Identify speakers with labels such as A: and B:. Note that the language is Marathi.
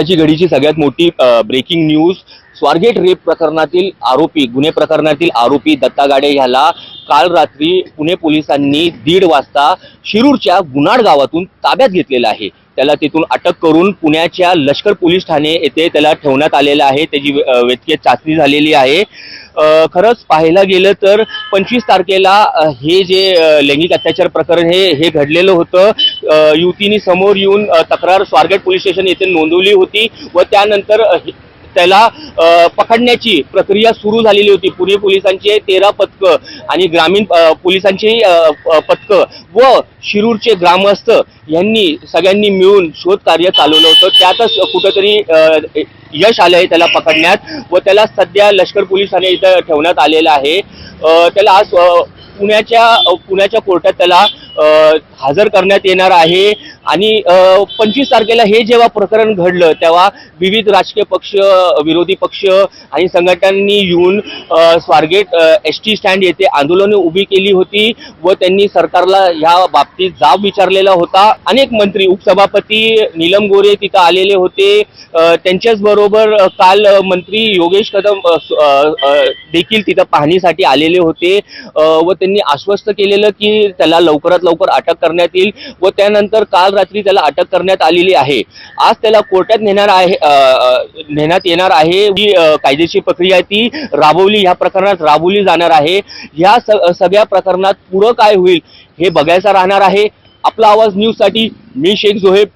A: आताची घडीची सगळ्यात मोठी ब्रेकिंग न्यूज स्वारगेट रेप प्रकरणातील आरोपी गुन्हे प्रकरणातील आरोपी दत्ता गाडे ह्याला काल रात्री पुणे पोलिसांनी दीड वाजता शिरूरच्या गुनाड गावातून ताब्यात घेतलेलं आहे. त्याला तिथून अटक करून पुण्याच्या लष्कर पोलीस ठाणे येथे त्याला ठेवण्यात आलेलं आहे. त्याची वैद्यकीय चाचणी झालेली आहे. खरंच पाहायला गेलं तर पंचवीस तारखेला हे जे लैंगिक अत्याचार प्रकरण हे हे घडलेलं होतं. युवतीने समोर येऊन तक्रार स्वारगेट पोलीस स्टेशन येथे नोंदवली होती व त्यानंतर त्याला पकडण्याची प्रक्रिया सुरू झालेली होती. पुणे पोलिसांचे तेरा पथकं आणि ग्रामीण पोलिसांचेही पोलिसांची पथकं व शिरूरचे ग्रामस्थ यांनी सगळ्यांनी मिळून शोध कार्य चालवलं होतं. त्यातच कुठंतरी यश आलं आहे त्याला पकडण्यात व त्याला सध्या लष्कर पोलीस ठाणे इथं ठेवण्यात आलेलं आहे. त्याला आज पुण्याच्या पुण्याच्या कोर्टात त्याला हजर करण्यात येणार आहे. आणि पंचवीस तारखेला हे जेव्हा प्रकरण घडलं तेव्हा विविध राजकीय पक्ष विरोधी पक्ष आणि संघटनांनी येऊन स्वारगेट एस टी स्टँड येथे आंदोलने उभी केली होती व त्यांनी सरकारला ह्या बाबतीत जाब विचारलेला होता. अनेक मंत्री उपसभापती नीलम गोरे तिथं आलेले होते. त्यांच्याच बरोबर काल मंत्री योगेश कदम देखील तिथं पाहणीसाठी आलेले होते. व त्यांनी आश्वस्त केलेलं की त्याला लवकरात लवकर अटक करण्यात येईल व त्यानंतर काल रात्री त्याला अटक करण्यात आलेली आहे. आज त्याला कोर्टात नेणार आहे नेण्यात येणार आहे जी कायदेशीर प्रक्रिया ती राबवली ह्या प्रकरणात राबवली जाणार आहे. ह्या सगळ्या प्रकरणात पुढं काय होईल हे बघायचं राहणार आहे. आपला आवाज न्यूजसाठी मी शेख जोहेब